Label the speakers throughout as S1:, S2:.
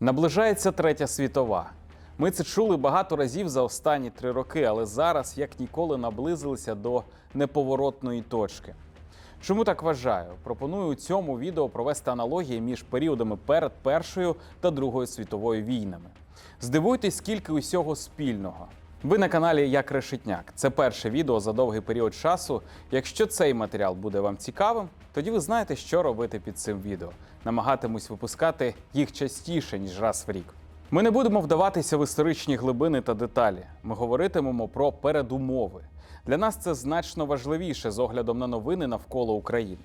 S1: Наближається третя світова. Ми це чули багато разів за останні три роки, але зараз як ніколи наблизилися до неповоротної точки. Чому так вважаю? Пропоную у цьому відео провести аналогії між періодами перед Першою та Другою світовою війнами. Здивуйтесь, скільки усього спільного. Ви на каналі Як Решетняк. Це перше відео за довгий період часу. Якщо цей матеріал буде вам цікавим, тоді ви знаєте, що робити під цим відео. Намагатимусь випускати їх частіше, ніж раз в рік. Ми не будемо вдаватися в історичні глибини та деталі. Ми говоритимемо про передумови. Для нас це значно важливіше з оглядом на новини навколо України.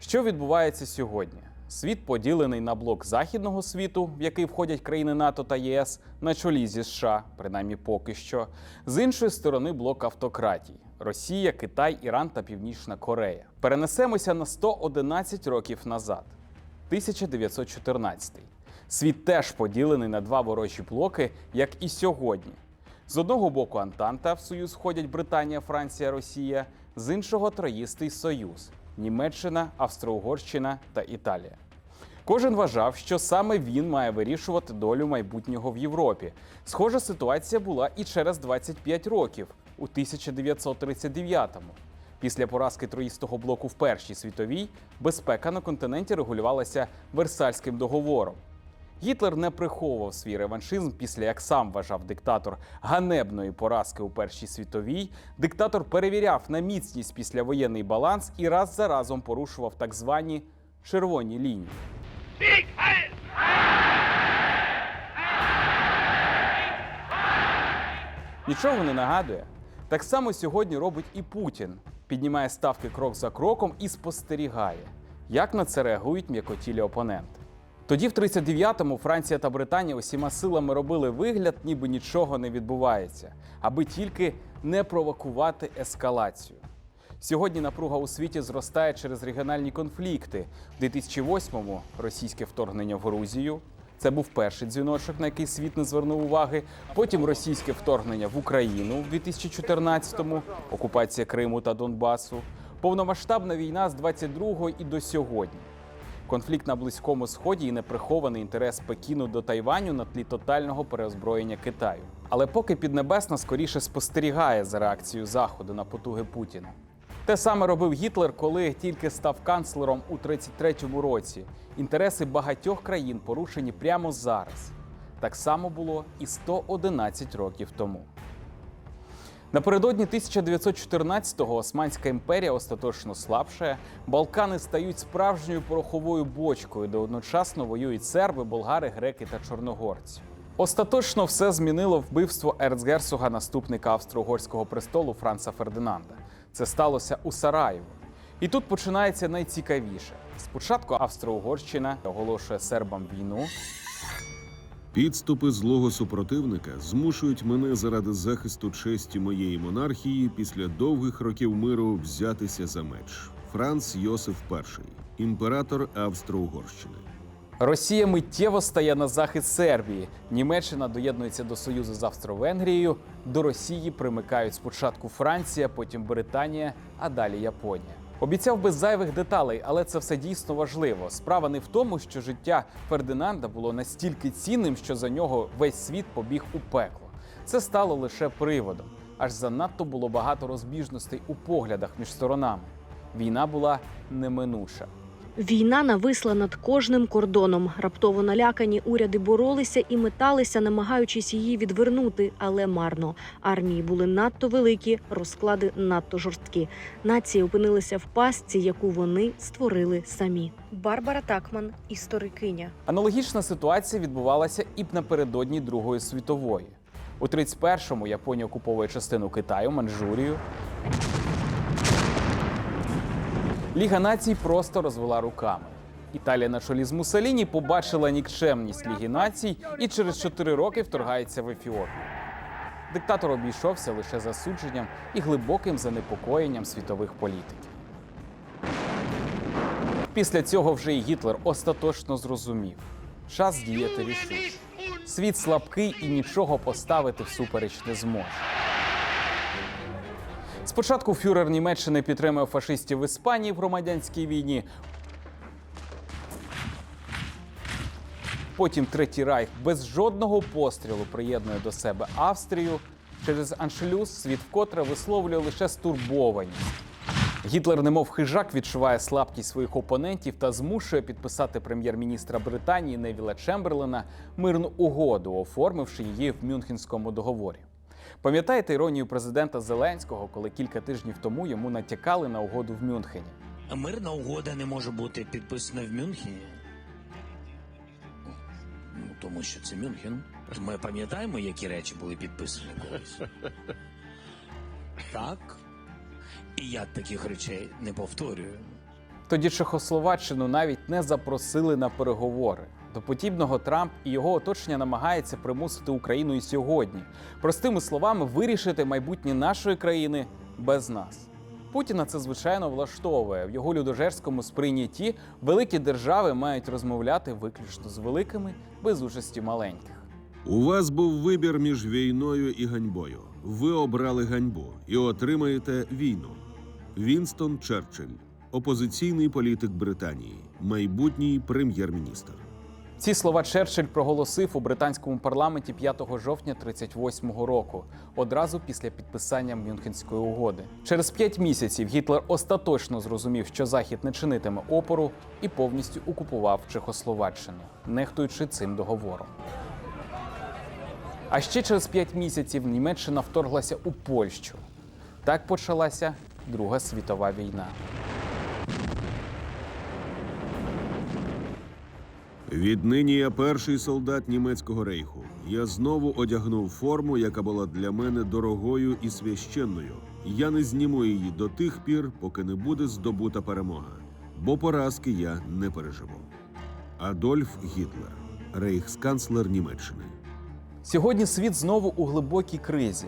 S1: Що відбувається сьогодні? Світ поділений на блок західного світу, в який входять країни НАТО та ЄС, на чолі зі США, принаймні поки що. З іншої сторони блок автократій: Росія, Китай, Іран та Північна Корея. Перенесемося на 111 років назад, 1914. Світ теж поділений на два ворожі блоки, як і сьогодні. З одного боку Антанта в союз входять Британія, Франція, Росія, з іншого Троїстий Союз Німеччина, Австро-Угорщина та Італія. Кожен вважав, що саме він має вирішувати долю майбутнього в Європі. Схожа ситуація була і через 25 років у 1939-му. Після поразки троїстого блоку в Першій світовій безпека на континенті регулювалася Версальським договором. Гітлер не приховував свій реваншизм після, як сам вважав диктатор, ганебної поразки у Першій світовій. Диктатор перевіряв на міцність післявоєнний баланс і раз за разом порушував так звані червоні лінії. Нічого не нагадує. Так само сьогодні робить і Путін. Піднімає ставки крок за кроком і спостерігає, як на це реагують м'якотілі опоненти. Тоді, в 39-му, Франція та Британія усіма силами робили вигляд, ніби нічого не відбувається, аби тільки не провокувати ескалацію. Сьогодні напруга у світі зростає через регіональні конфлікти. В 2008-му російське вторгнення в Грузію. Це був перший дзвіночок, на який світ не звернув уваги. Потім російське вторгнення в Україну в 2014-му, окупація Криму та Донбасу, повномасштабна війна з 22-го і до сьогодні. Конфлікт на Близькому Сході і неприхований інтерес Пекіну до Тайваню на тлі тотального переозброєння Китаю. Але поки Піднебесна скоріше спостерігає за реакцією Заходу на потуги Путіна. Те саме робив Гітлер, коли тільки став канцлером у 33-му році. Інтереси багатьох країн порушені прямо зараз. Так само було і 111 років тому. Напередодні 1914-го Османська імперія остаточно слабшає, Балкани стають справжньою пороховою бочкою, де одночасно воюють серби, болгари, греки та чорногорці. Остаточно все змінило вбивство ерцгерцога наступника австро-угорського престолу Франца Фердинанда. Це сталося у Сараєво. І тут починається найцікавіше. Спочатку Австро-Угорщина оголошує сербам війну,
S2: Підступи злого супротивника змушують мене заради захисту честі моєї монархії після довгих років миру взятися за меч. Франц Йосиф І, імператор Австро-Угорщини.
S1: Росія миттєво стає на захист Сербії. Німеччина доєднується до союзу з Австро-Венгрією. До Росії примикають спочатку Франція, потім Британія, а далі Японія. Обіцяв без зайвих деталей, але це все дійсно важливо. Справа не в тому, що життя Фердинанда було настільки цінним, що за нього весь світ побіг у пекло. Це стало лише приводом. Аж занадто було багато розбіжностей у поглядах між сторонами. Війна була неминуча.
S3: Війна нависла над кожним кордоном. Раптово налякані уряди боролися і металися, намагаючись її відвернути, але марно. Армії були надто великі, розклади надто жорсткі. Нації опинилися в пастці, яку вони створили самі. Барбара Такман, історикиня.
S1: Аналогічна ситуація відбувалася і напередодні Другої світової. У 31-му Японія окуповує частину Китаю, Манчжурію. Ліга націй просто розвела руками. Італія на чолі з Муссоліні побачила нікчемність Ліги націй і через 4 роки вторгається в Ефіопію. Диктатор обійшовся лише засудженням і глибоким занепокоєнням світових політиків. Після цього вже і Гітлер остаточно зрозумів: час діяти рішуче. Світ слабкий і нічого поставити всупереч не зможе. Спочатку фюрер Німеччини підтримав фашистів в Іспанії в громадянській війні. Потім Третій Райх без жодного пострілу приєднує до себе Австрію. Через аншлюз світ вкотре висловлює лише стурбованість. Гітлер, немов хижак, відчуває слабкість своїх опонентів та змушує підписати прем'єр-міністра Британії Невіла Чемберлена мирну угоду, оформивши її в Мюнхенському договорі. Пам'ятаєте іронію президента Зеленського, коли кілька тижнів тому йому натякали на угоду в Мюнхені?
S4: Мирна угода не може бути підписана в Мюнхені. Ну, тому що це Мюнхен. Ми пам'ятаємо, які речі були підписані колись. Так. І я таких речей не повторюю.
S1: Тоді Чехословаччину навіть не запросили на переговори. До подібного Трамп і його оточення намагається примусити Україну і сьогодні, простими словами, вирішити майбутнє нашої країни без нас. Путіна це звичайно влаштовує. В його людожерському сприйнятті великі держави мають розмовляти виключно з великими без участі маленьких.
S2: У вас був вибір між війною і ганьбою. Ви обрали ганьбу і отримаєте війну. Вінстон Черчилль, опозиційний політик Британії, майбутній прем'єр-міністр.
S1: Ці слова Черчилль проголосив у британському парламенті 5 жовтня 38-го року, одразу після підписання Мюнхенської угоди. Через п'ять місяців Гітлер остаточно зрозумів, що Захід не чинитиме опору і повністю окупував Чехословаччину, нехтуючи цим договором. А ще через п'ять місяців Німеччина вторглася у Польщу. Так почалася Друга світова війна.
S2: Віднині я перший солдат німецького рейху. Я знову одягнув форму, яка була для мене дорогою і священною. Я не зніму її до тих пір, поки не буде здобута перемога, бо поразки я не переживу. Адольф Гітлер, рейхсканцлер Німеччини.
S1: Сьогодні світ знову у глибокій кризі.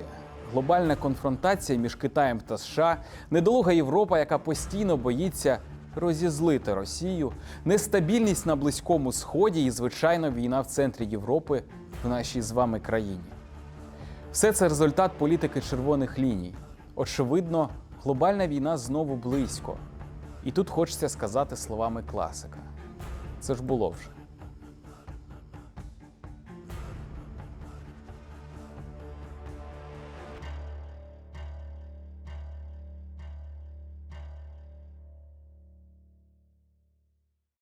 S1: Глобальна конфронтація між Китаєм та США, недолуга Європа, яка постійно боїться розізлити Росію, нестабільність на Близькому Сході і, звичайно, війна в центрі Європи в нашій з вами країні. Все це результат політики червоних ліній. Очевидно, глобальна війна знову близько. І тут хочеться сказати словами класика: це ж було вже.